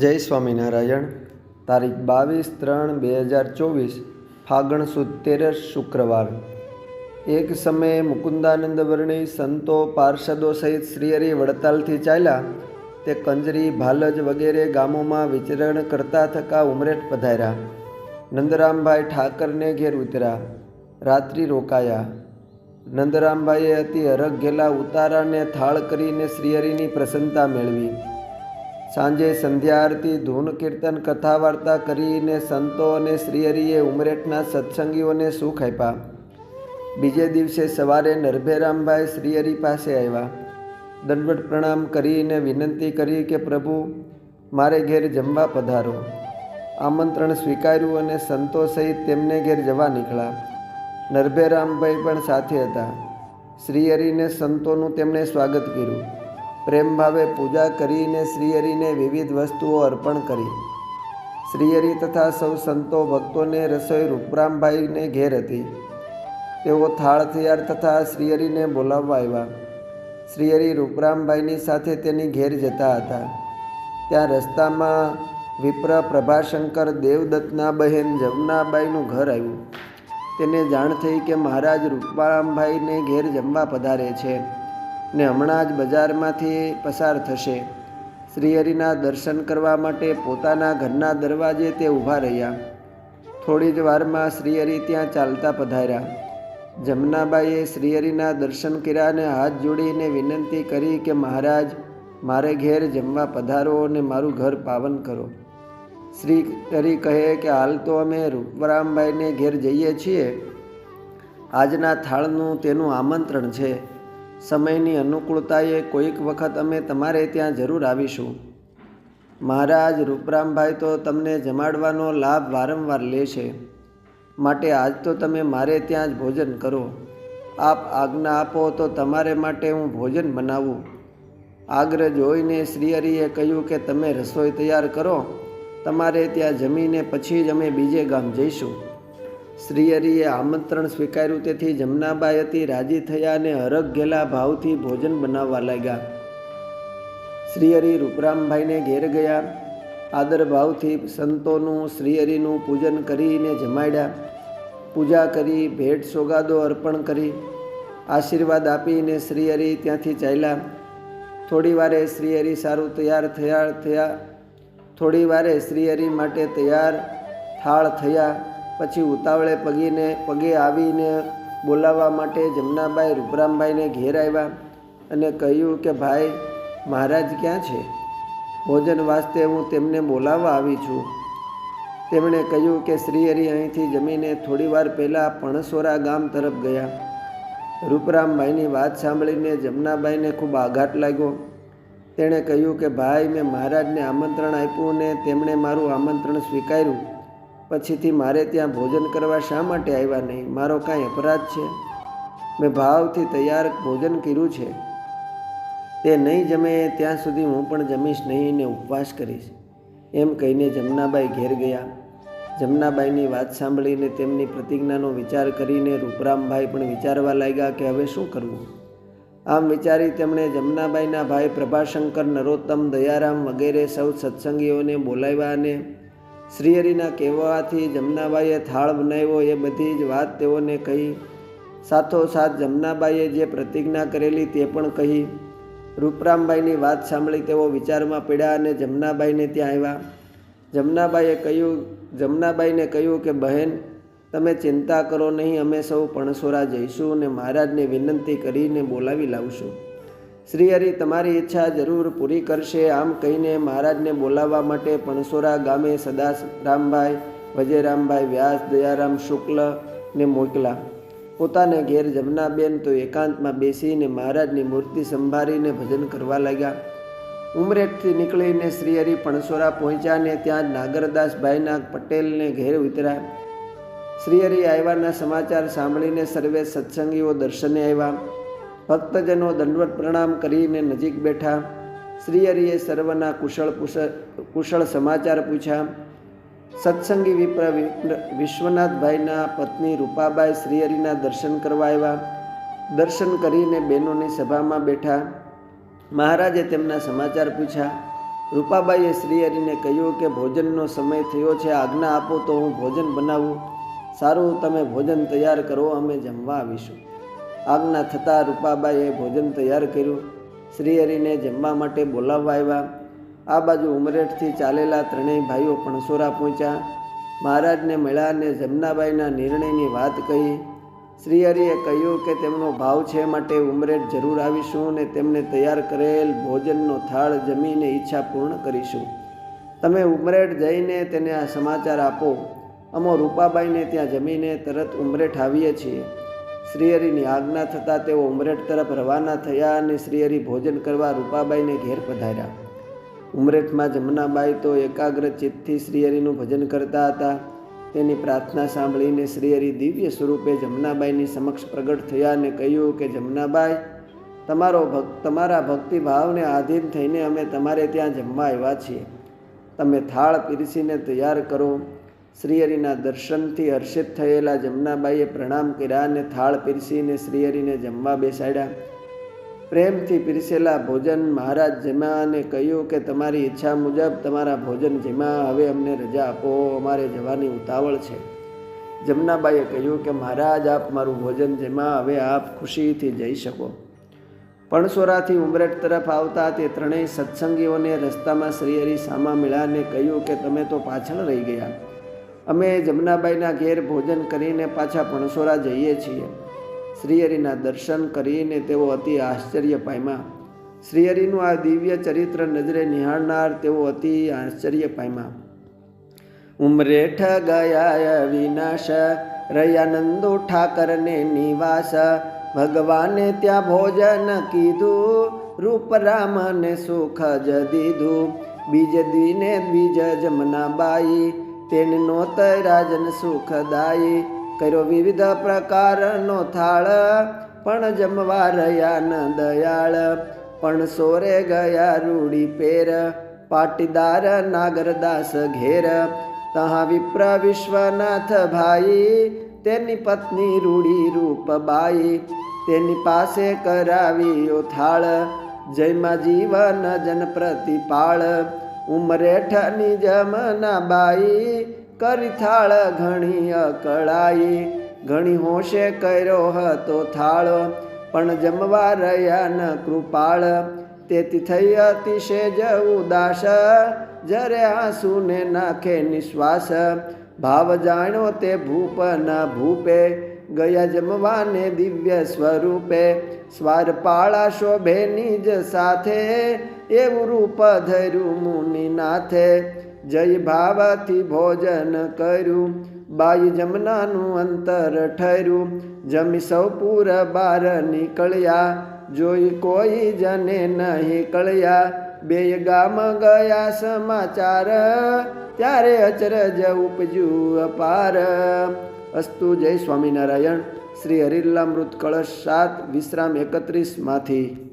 જય સ્વામિનારાયણ. તારીખ બાવીસ ત્રણ બે હજાર ચોવીસ, ફાગણ સુદ તેરસ શુક્રવાર. એક સમયે મુકુંદાનંદ વર્ણી સંતો પાર્ષદો સહિત શ્રીહરિ વડતાલથી ચાલ્યા, તે કંજરી, ભાલજ વગેરે ગામોમાં વિચરણ કરતા થકા ઉમરેઠ પધાર્યા. નંદરામભાઈ ઠાકરને ઘેર ઉતર્યા. રાત્રિ રોકાયા. નંદરામભાઈએ અતિ અરગ ગેલા ઉતારાને થાળ કરીને શ્રીહરિની પ્રસન્નતા મેળવી. સાંજે સંધ્યા આરતી ધૂન કીર્તન કથા વાર્તા કરીને સંતો અને શ્રીહરિએ ઉમરેઠના સત્સંગીઓને સુખ આપ્યા. બીજે દિવસે સવારે નરભેરામભાઈ શ્રીહરિ પાસે આવ્યા. દંડવટ પ્રણામ કરીને વિનંતી કરી કે, પ્રભુ, મારે ઘેર જમવા પધારો. આમંત્રણ સ્વીકાર્યું અને સંતો સહિત તેમને ઘેર જવા નીકળ્યા. નરભેરામભાઈ પણ સાથે હતા. શ્રીહરિને સંતોનું તેમણે સ્વાગત કર્યું. પ્રેમ ભાવે પૂજા કરીને શ્રીહરિને વિવિધ વસ્તુઓ અર્પણ કરી. શ્રીહરિ તથા સૌ સંતો ભક્તોને રસોઈ રૂપરામભાઈને ઘેર હતી. તેઓ થાળ થયાર તથા શ્રીહરિને બોલાવવા આવ્યા. શ્રીહરિ રૂપરામભાઈની સાથે તેની ઘેર જતા હતા. ત્યાં રસ્તામાં વિપ્ર પ્રભાશંકર દેવદત્તના બહેન જમનાબાઈનું ઘર આવ્યું. તેને જાણ થઈ કે મહારાજ રૂપરામભાઈને ઘેર જમવા પધારે છે. ને હમણાં જ બજારમાંથી પસાર થશે. શ્રીહરિના દર્શન કરવા માટે પોતાના ઘરના દરવાજે તે ઊભા રહ્યા. થોડી જ વારમાં શ્રીહરિ ત્યાં ચાલતા પધાર્યા. જમનાબાઈએ શ્રીહરિના દર્શન કર્યા અને હાથ જોડીને વિનંતી કરી કે, મહારાજ, મારે ઘેર જમવા પધારો અને મારું ઘર પાવન કરો. શ્રી હરિ કહે કે, હાલ તો અમે રૂપરામભાઈને ઘેર જઈએ છીએ. આજના થાળનું તેનું આમંત્રણ છે. સમયની અનુકૂળતાએ કોઈક વખત અમે તમારે ત્યાં જરૂર આવીશું. મહારાજ રૂપરામભાઈ તો તમને જમાડવાનો લાભ વારંવાર લે છે. માટે આજ તો તમે મારે ત્યાં જ ભોજન કરો. આપ આજ્ઞા આપો તો તમારે માટે હું ભોજન બનાવું. આગ્રહ જોઈને શ્રીહરિએ કહ્યું કે તમે રસોઈ તૈયાર કરો. તમારે ત્યાં જમીને પછી જ અમે બીજે ગામ જઈશું. શ્રીહરિએ આમંત્રણ સ્વીકાર્યું તેથી જમનાબાઈ હતી રાજી થયા અને હરખ ગેલા ભાવથી ભોજન બનાવવા લાગ્યા. શ્રીહરિ રૂપરામભાઈને ઘેર ગયા. આદર ભાવથી સંતોનું શ્રીહરિનું પૂજન કરીને જમાડ્યા. પૂજા કરી, ભેટ સોગાદો અર્પણ કરી, આશીર્વાદ આપીને શ્રીહરિ ત્યાંથી ચાલ્યા. થોડી વારે શ્રીહરિ સારું તૈયાર થયા થયા. થોડી વારે શ્રીહરિ માટે તૈયાર, થાળ થયા. પછી ઉતાવળે પગીને, પગે આવીને બોલાવવા માટે જમનાબાઈ રૂપરામભાઈને ઘેર આવ્યા અને કહ્યું કે, ભાઈ, મહારાજ ક્યાં છે? ભોજન વાસ્તે હું તેમને બોલાવવા આવી છું. તેમણે કહ્યું કે શ્રીહરિ અહીંથી જમીને થોડીવાર પહેલાં પણસોરા ગામ તરફ ગયા. રૂપરામભાઈની વાત સાંભળીને જમનાબાઈને ખૂબ આઘાત લાગ્યો. તેણે કહ્યું કે, ભાઈ, મેં મહારાજને આમંત્રણ આપ્યું ને તેમણે મારું આમંત્રણ સ્વીકાર્યું. પછીથી મારે ત્યાં ભોજન કરવા શા માટે આવ્યા નહીં? મારો કાંઈ અપરાધ છે? મેં ભાવથી તૈયાર ભોજન કર્યું છે. તે નહીં જમે ત્યાં સુધી હું પણ જમીશ નહીં ને ઉપવાસ કરીશ. એમ કહીને જમનાબાઈ ઘેર ગયા. જમનાબાઈની વાત સાંભળીને તેમની પ્રતિજ્ઞાનો વિચાર કરીને રૂપરામભાઈ પણ વિચારવા લાગ્યા કે હવે શું કરવું? આમ વિચારી તેમણે જમનાબાઈના ભાઈ પ્રભાશંકર, નરોત્તમ, દયારામ વગેરે સૌ સત્સંગીઓને બોલાવ્યા અને શ્રીહરિના કહેવાથી જમનાબાઈએ થાળ બનાવ્યો, એ બધી જ વાત તેઓને કહી. સાથોસાથ જમનાબાઈએ જે પ્રતિજ્ઞા કરેલી તે પણ કહી. રૂપરામબાઈની વાત સાંભળી તેઓ વિચારમાં પડ્યા અને જમનાબાઈને ત્યાં આવ્યા. જમનાબાઈએ કહ્યું, જમનાબાઈને કહ્યું કે, બહેન, તમે ચિંતા કરો નહીં, અમે સૌ પણસોરા જઈશું અને મહારાજને વિનંતી કરીને બોલાવી લાવશું. શ્રીહરિ તમારી ઈચ્છા જરૂર પૂરી કરશે. આમ કહીને મહારાજને બોલાવવા માટે પણસોરા ગામે સદા રામભાઈ વજયરામભાઈ વ્યાસ, દયારામ શુક્લ ને મોકલા. પોતાના ઘેર જમનાબેન તો એકાંતમાં બેસીને મહારાજની મૂર્તિ સંભાળીને ભજન કરવા લાગ્યા. ઉમરેઠથી નીકળીને શ્રીહરિ પણસોરા પહોંચ્યા ને ત્યાં નાગરદાસભાઈના પટેલને ઘેર ઉતર્યા શ્રીહરિ આવ્યાના સમાચાર સાંભળીને સર્વે સત્સંગીઓ દર્શને આવ્યા. ભક્તજનો દંડવત પ્રણામ કરીને નજીક બેઠા. શ્રીહરિએ સર્વના કુશળ કુશળ સમાચાર પૂછ્યા. સત્સંગી વિપ્ર વિશ્વનાથભાઈના પત્ની રૂપાબાઈ શ્રીહરિના દર્શન કરવા આવ્યા. દર્શન કરીને બહેનોની સભામાં બેઠા. મહારાજે તેમના સમાચાર પૂછ્યા. રૂપાબાઈએ શ્રીહરિને કહ્યું કે ભોજનનો સમય થયો છે, આજ્ઞા આપો તો હું ભોજન બનાવું. સારું, તમે ભોજન તૈયાર કરો, અમે જમવા આવીશું. આજ્ઞા થતાં રૂપાબાઈએ ભોજન તૈયાર કર્યું. શ્રીહરિને જમવા માટે બોલાવવા આવ્યા. આ બાજુ ઉમરેઠથી ચાલેલા ત્રણેય ભાઈઓ પણસોરા પહોંચ્યા. મહારાજને મળ્યા જમનાબાઈના નિર્ણયની વાત કહી. શ્રીહરિએ કહ્યું કે તેમનો ભાવ છે માટે ઉમરેઠ જરૂર આવીશું અને તેમને તૈયાર કરેલ ભોજનનો થાળ જમીને ઈચ્છા પૂર્ણ કરીશું. તમે ઉમરેઠ જઈને તેને આ સમાચાર આપો. અમો રૂપાબાઈને ત્યાં જમીને તરત ઉમરેઠ આવીએ છીએ. શ્રીહરિની આજ્ઞા થતાં તેઓ ઉમરેઠ તરફ રવાના થયા અને શ્રીહરિ ભોજન કરવા રૂપાબાઈને ઘેર પધાર્યા. ઉમરેઠમાં જમનાબાઈ તો એકાગ્ર ચિત્તથી શ્રીહરિનું ભજન કરતા હતા. તેની પ્રાર્થના સાંભળીને શ્રીહરિ દિવ્ય સ્વરૂપે જમનાબાઈની સમક્ષ પ્રગટ થયા અને કહ્યું કે જમનાબાઈ તમારો ભક્ત તમારા ભક્તિભાવને આધીન થઈને અમે તમારે ત્યાં જમવા આવ્યા છીએ. તમે થાળ પીરસીને તૈયાર કરો. શ્રીહરિના દર્શનથી હર્ષિત થયેલા જમનાબાઈએ પ્રણામ કર્યા અને થાળ પીરસીને શ્રીહરિને જમવા બેસાડ્યા. પ્રેમથી પીરસેલા ભોજન મહારાજ જમ્યા અને કહ્યું કે, તમારી ઈચ્છા મુજબ તમારા ભોજન જમ્યા હવે અમને રજા આપો, અમારે જવાની ઉતાવળ છે. જમનાબાઈએ કહ્યું કે, મહારાજ, આપ મારું ભોજન જમ્યા હવે આપ ખુશીથી જઈ શકો. પણસોરાથી ઉમરેટ તરફ આવતા તે ત્રણેય સત્સંગીઓને રસ્તામાં શ્રીહરિ સામા મેળાને કહ્યું કે, તમે તો પાછળ રહી ગયા. અમે જમનાબાઈના ઘેર ભોજન કરીને પાછા પણસોરા જઈએ છીએ. શ્રીહરિના દર્શન કરીને તેઓ અતિ આશ્ચર્ય પામ્યા. શ્રીહરિનું આ દિવ્ય ચરિત્ર નજરે નિહાળનાર તેઓ અતિ આશ્ચર્ય પામ્યા. ઉમરેઠ ગયા વિનાશ રયાનંદો ઠાકરને નિવાસ. ભગવાને ત્યાં ભોજન કીધું, રૂપ રામને સુખ જ દીધું. બીજ દ્વિને દ્વિજ જમનાબાઈ તેને નોતય રાજન સુખદાયી કર્યો વિવિધ પ્રકારનો થાળ પણ જમવા રહ્યા ન દયાળ પણ સોરે ગયા રૂડી પેર પાટીદાર નાગરદાસ ઘેર તહા વિપ્ર વિશ્વનાથ ભાઈ તેની પત્ની રૂડી રૂપબાઈ તેની પાસે કરાવ્યો થાળ જયમાં જીવન જન પ્રતિપાળ ઉમરેઠની જમના બાઈ, કરી થાળ ઘણી અકળાઈ. ઘણી હોશે કર્યો હતો થાળ, પણ જમવા રહ્યા ન કૃપાળ. તેથી થઈ અતિશે જ ઉદાસ જરે આંસુને નાખે નિશ્વાસ. ભાવ જાણ્યો તે ભૂપના ભૂપે ગયા જમવાને દિવ્ય સ્વરૂપે સ્વારપાળા શોભે નિજ સાથે. એવું રૂપ ધર્યું મુનિનાથે. જય ભાવથી ભોજન કર્યું. બાઈ જમનાનું અંતર ઠર્યું. જમી સૌ પૂર બાર નીકળ્યા. જોઈ કોઈ જને નહીં કળ્યા. બે ગામ ગયા સમાચાર. ત્યારે અચરજ ઉપજ્યું અપાર. અસ્તુ જય સ્વામિનારાયણ. શ્રી હરિલામૃત કળશ સાત વિશ્રામ એકત્રીસમાંથી.